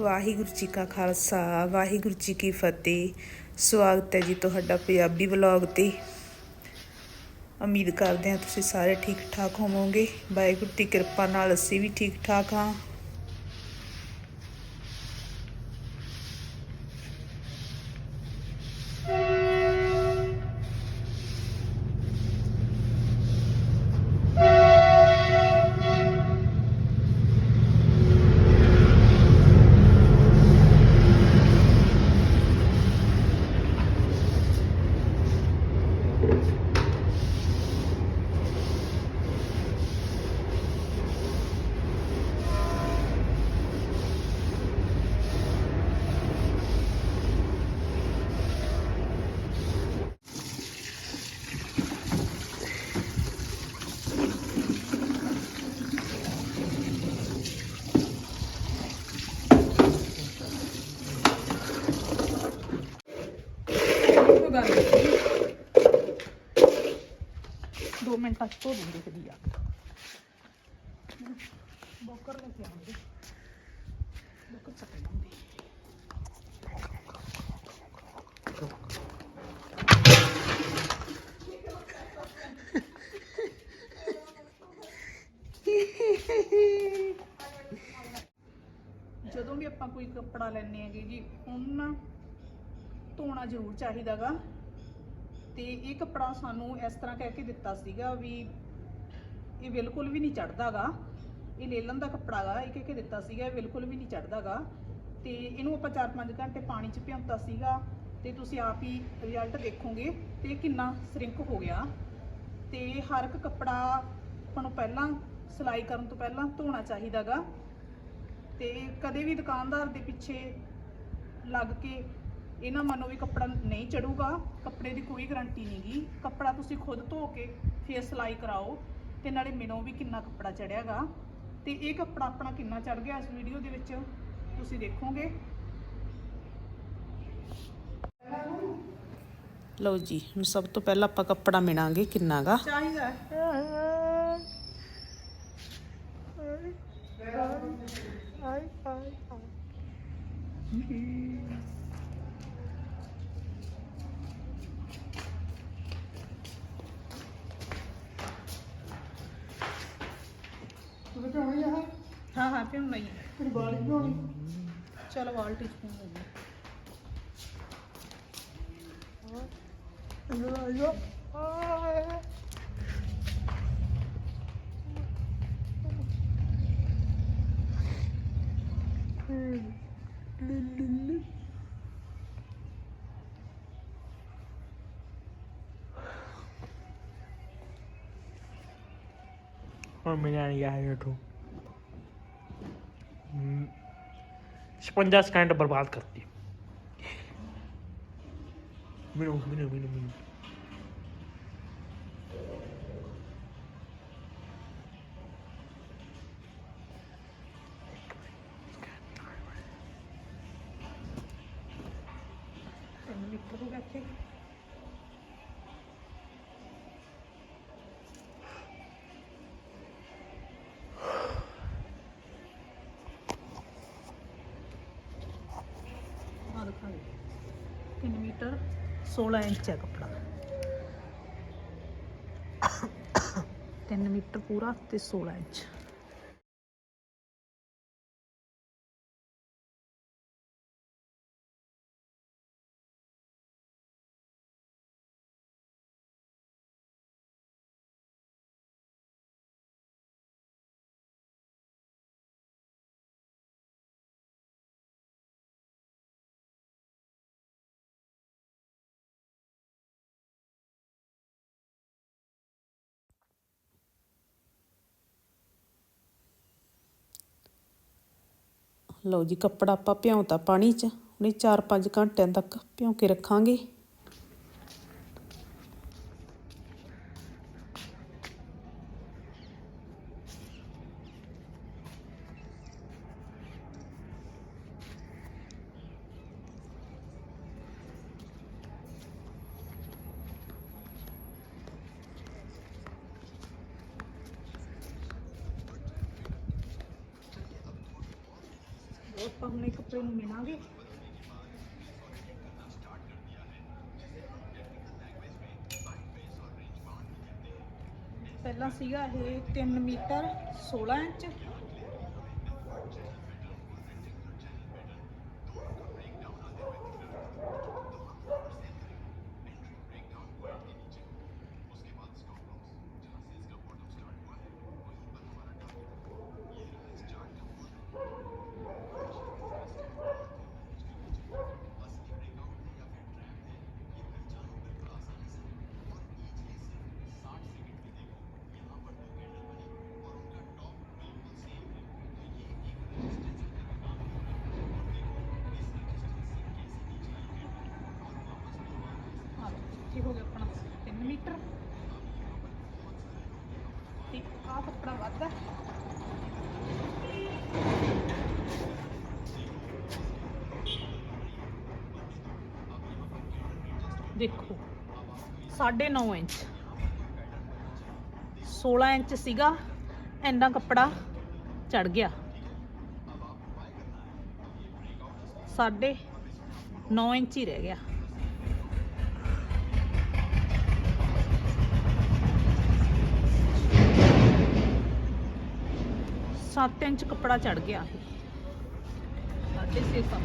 ਵਾਹਿਗੁਰੂ ਜੀ ਕਾ ਖਾਲਸਾ, ਵਾਹਿਗੁਰੂ ਜੀ ਕੀ ਫਤਿਹ। ਸਵਾਗਤ ਹੈ ਜੀ ਤੁਹਾਡਾ ਪੰਜਾਬੀ ਵਲੌਗ ਤੇ। ਉਮੀਦ ਕਰਦੇ ਹਾਂ ਤੁਸੀਂ ਸਾਰੇ ਠੀਕ ਠਾਕ ਹੋਵੋਗੇ। ਵਾਹਿਗੁਰੂ ਦੀ ਕਿਰਪਾ ਨਾਲ ਅਸੀਂ ਵੀ ਠੀਕ ਠਾਕ ਹਾਂ। 2 ਮਿੰਟਾਂ ਚ ਧੋ ਦੂੰਗੀ ਫਿਰ ਯਾਰ ਬੋਕਰ ਲੈ ਕੇ ਆਉਂਗੀ ਬੋਕਰ ਚੱਕ ਲੂੰਗੀ ਜਦੋਂ ਵੀ ਆਪਾਂ ਕੋਈ ਕੱਪੜਾ ਲੈਣੇ ਹੈਗੇ ਜੀ, ਉਹਨਾਂ ਧੋਣਾ ਜ਼ਰੂਰ ਚਾਹੀਦਾਗਾ। ਤੇ ਇਹ ਕੱਪੜਾ ਸਾਨੂੰ ਇਸ ਤਰ੍ਹਾਂ ਕਹਿ ਕੇ ਦਿੱਤਾ ਸੀਗਾ ਵੀ ਇਹ ਬਿਲਕੁਲ ਵੀ ਨਹੀਂ ਚੜਦਾਗਾ ਇਹ ਲੇਲਨ ਦਾ ਕੱਪੜਾ ਗਾ, ਇਹ ਕਹਿ ਕੇ ਦਿੱਤਾ ਸੀਗਾ, ਇਹ ਬਿਲਕੁਲ ਵੀ ਨਹੀਂ ਚੜਦਾਗਾ ਤੇ ਇਹਨੂੰ ਆਪਾਂ 4-5 ਘੰਟੇ ਪਾਣੀ 'ਚ ਭਿਉਂਤਾ ਸੀਗਾ ਤੇ ਤੁਸੀਂ ਆਪ ਹੀ ਰਿਜ਼ਲਟ ਦੇਖੋਗੇ ਤੇ ਇਹ ਕਿੰਨਾ ਸ਼ਰਿੰਕ ਹੋ ਗਿਆ। ਤੇ ਹਰ ਇੱਕ ਕੱਪੜਾ ਆਪਾਂ ਨੂੰ ਪਹਿਲਾਂ ਸਿਲਾਈ ਕਰਨ ਤੋਂ ਪਹਿਲਾਂ ਧੋਣਾ ਚਾਹੀਦਾਗਾ। ਤੇ ਕਦੇ ਵੀ ਦੁਕਾਨਦਾਰ ਦੇ ਪਿੱਛੇ ਲੱਗ ਕੇ ਇਹ ਨਾ ਮੰਨੋ ਵੀ ਕੱਪੜਾ ਨਹੀਂ ਚੜੂਗਾ ਕੱਪੜੇ ਦੀ ਕੋਈ ਗਾਰੰਟੀ ਨਹੀਂਗੀ ਕੱਪੜਾ ਤੁਸੀਂ ਖੁਦ ਧੋ ਕੇ ਫੇਰ ਸਿਲਾਈ ਕਰਾਓ ਤੇ ਨਾਲੇ ਮਿਣੋ ਵੀ ਕਿੰਨਾ ਕੱਪੜਾ ਚੜਿਆਗਾ। ਤੇ ਇਹ ਕੱਪੜਾ ਆਪਣਾ ਕਿੰਨਾ ਚੜ ਗਿਆ ਇਸ ਵੀਡੀਓ ਦੇ ਵਿੱਚ ਤੁਸੀਂ ਦੇਖੋਗੇ। ਲਓ ਜੀ ਹੁਣ ਸਭ ਤੋਂ ਪਹਿਲਾਂ ਆਪਾਂ ਕੱਪੜਾ ਮਿਣਾਂਗੇ ਕਿੰਨਾਗਾ। ਚਾਹੀਦਾ ਹਾਂ ਹਾਂ ਪਿਉਂ ਨਹੀਂ ਫਿਰ ਬਾਲੀ ਪਿਉਣੀ ਚਲੋ ਬਾਲਟੀ ਚ ਪਿਉਂ ਲਈ। ਹੁਣ ਮਿਲਿਆ ਨਹੀਂ ਗਿਆ ਇਹ ਤੋਂ 56 ਸਕਿੰਟ ਬਰਬਾਦ ਕਰਤੀ। ਮੈਨੂੰ ਮੈਨੂੰ ਮੈਨੂੰ। ਮੈਨੂੰ ਤਿੰਨ ਮੀਟਰ ਆ ਦਿਖਾ 3 ਮੀਟਰ 16 ਇੰਚ ਹੈ ਕੱਪੜਾ। 3 ਮੀਟਰ ਪੂਰਾ ਤੇ 16 ਇੰਚ। ਲਓ ਜੀ ਕੱਪੜਾ ਆਪਾਂ ਭਿਉਂਤਾ ਪਾਣੀ 'ਚ ਉਹਨੇ 4-5 ਘੰਟਿਆਂ ਤੱਕ ਭਿਉਂ ਕੇ ਰੱਖਾਂਗੇ। ਉਹ ਆਪਾਂ ਹੁਣੇ ਕੱਪੜੇ ਨੂੰ ਮਿਣਾਂਗੇ ਪਹਿਲਾਂ ਸੀਗਾ ਇਹ 3 ਮੀਟਰ 16 ਇੰਚ ਆ ਲਓ, ਇਹ ਹੋ ਗਿਆ ਆਪਣਾ 3 ਮੀਟਰ ਤੇ ਆਹ ਕੱਪੜਾ ਵੱਧ ਹੈ ਦੇਖੋ 9.5 ਇੰਚ 16 ਇੰਚ ਸੀਗਾ ਇੰਨਾ ਕੱਪੜਾ ਚੜ ਗਿਆ ਸਾਢੇ 9 ਇੰਚ ਹੀ ਰਹਿ ਗਿਆ 7 ਇੰਚ ਕੱਪੜਾ ਚੜ ਗਿਆ। 6.5